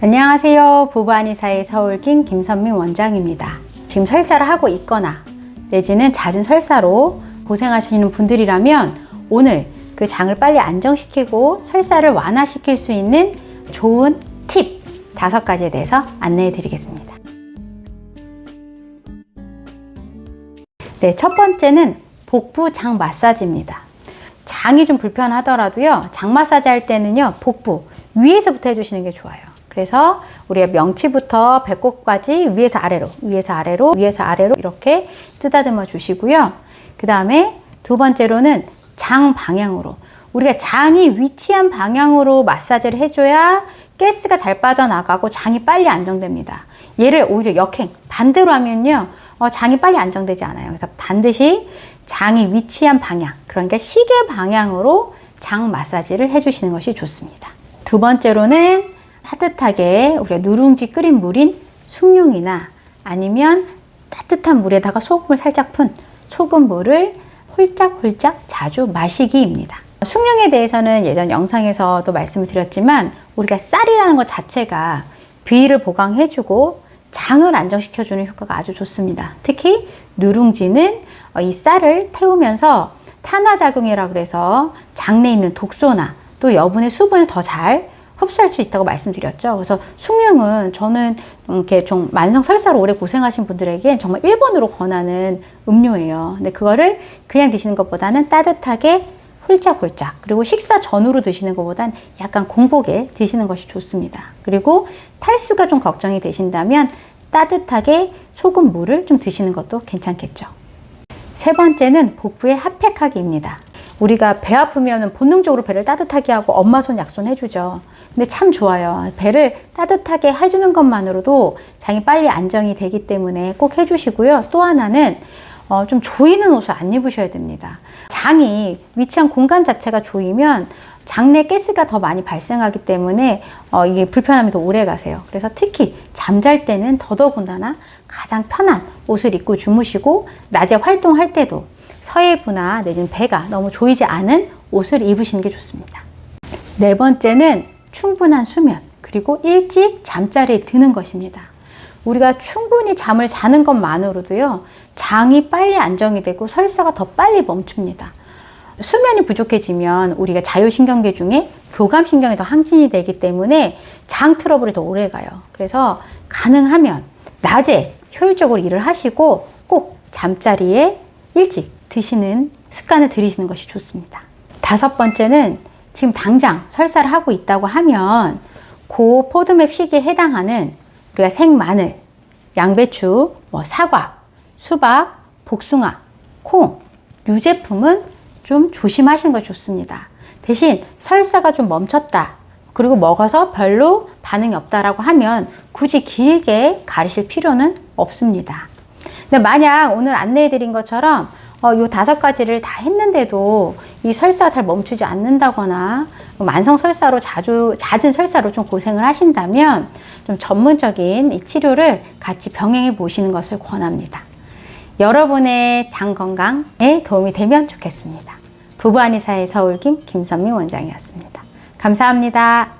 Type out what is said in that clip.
안녕하세요. 부부한의사의 서울김 김선민 원장입니다. 지금 설사를 하고 있거나 내지는 잦은 설사로 고생하시는 분들이라면 오늘 그 장을 빨리 안정시키고 설사를 완화시킬 수 있는 좋은 팁 다섯 가지에 대해서 안내해 드리겠습니다. 네, 첫 번째는 복부 장 마사지입니다. 장이 좀 불편하더라도요, 장 마사지 할 때는요, 복부 위에서부터 해주시는 게 좋아요. 그래서 우리가 명치부터 배꼽까지 위에서 아래로, 위에서 아래로, 위에서 아래로 이렇게 쓰다듬어 주시고요. 그 다음에 두 번째로는 장 방향으로. 우리가 장이 위치한 방향으로 마사지를 해줘야 가스가 잘 빠져나가고 장이 빨리 안정됩니다. 얘를 오히려 역행, 반대로 하면요, 어, 장이 빨리 안정되지 않아요. 그래서 반드시 장이 위치한 방향, 그러니까 시계 방향으로 장 마사지를 해주시는 것이 좋습니다. 두 번째로는 따뜻하게 우리가 누룽지 끓인 물인 숭늉이나 아니면 따뜻한 물에다가 소금을 살짝 푼 소금물을 홀짝홀짝 자주 마시기입니다. 숭늉에 대해서는 예전 영상에서도 말씀을 드렸지만 우리가 쌀이라는 것 자체가 비위를 보강해주고 장을 안정시켜주는 효과가 아주 좋습니다. 특히 누룽지는 이 쌀을 태우면서 탄화작용이라 그래서 장내에 있는 독소나 또 여분의 수분을 더 잘 흡수할 수 있다고 말씀드렸죠. 그래서 숭늉은 저는 이렇게 좀 만성 설사로 오래 고생하신 분들에게 정말 1번으로 권하는 음료예요. 근데 그거를 그냥 드시는 것보다는 따뜻하게 홀짝홀짝 그리고 식사 전후로 드시는 것보단 약간 공복에 드시는 것이 좋습니다. 그리고 탈수가 좀 걱정이 되신다면 따뜻하게 소금 물을 좀 드시는 것도 괜찮겠죠. 세 번째는 복부의 핫팩하기입니다. 우리가 배 아프면 본능적으로 배를 따뜻하게 하고 엄마 손 약손 해주죠. 근데 참 좋아요. 배를 따뜻하게 해주는 것만으로도 장이 빨리 안정이 되기 때문에 꼭 해주시고요. 또 하나는 어, 좀 조이는 옷을 안 입으셔야 됩니다. 장이 위치한 공간 자체가 조이면 장내 가스가 더 많이 발생하기 때문에 어, 이게 불편함이 더 오래 가세요. 그래서 특히 잠잘 때는 더더군다나 가장 편한 옷을 입고 주무시고 낮에 활동할 때도 서해부나 내지는 배가 너무 조이지 않은 옷을 입으시는 게 좋습니다. 네 번째는 충분한 수면 그리고 일찍 잠자리에 드는 것입니다. 우리가 충분히 잠을 자는 것만으로도요 장이 빨리 안정이 되고 설사가 더 빨리 멈춥니다. 수면이 부족해지면 우리가 자율신경계 중에 교감신경이 더 항진이 되기 때문에 장 트러블이 더 오래 가요. 그래서 가능하면 낮에 효율적으로 일을 하시고 꼭 잠자리에 일찍 드시는 습관을 들이시는 것이 좋습니다. 다섯 번째는 지금 당장 설사를 하고 있다고 하면 고 포드맵 시기에 해당하는 우리가 생마늘, 양배추, 뭐 사과, 수박, 복숭아, 콩, 유제품은 좀 조심하시는 것이 좋습니다. 대신 설사가 좀 멈췄다. 그리고 먹어서 별로 반응이 없다라고 하면 굳이 길게 가르실 필요는 없습니다. 근데 만약 오늘 안내해 드린 것처럼 어, 요 다섯 가지를 다 했는데도 이 설사가 잘 멈추지 않는다거나 만성 설사로 자주 잦은 설사로 좀 고생을 하신다면 좀 전문적인 이 치료를 같이 병행해 보시는 것을 권합니다. 여러분의 장 건강에 도움이 되면 좋겠습니다. 부부한의사의 서울김 김선미 원장이었습니다. 감사합니다.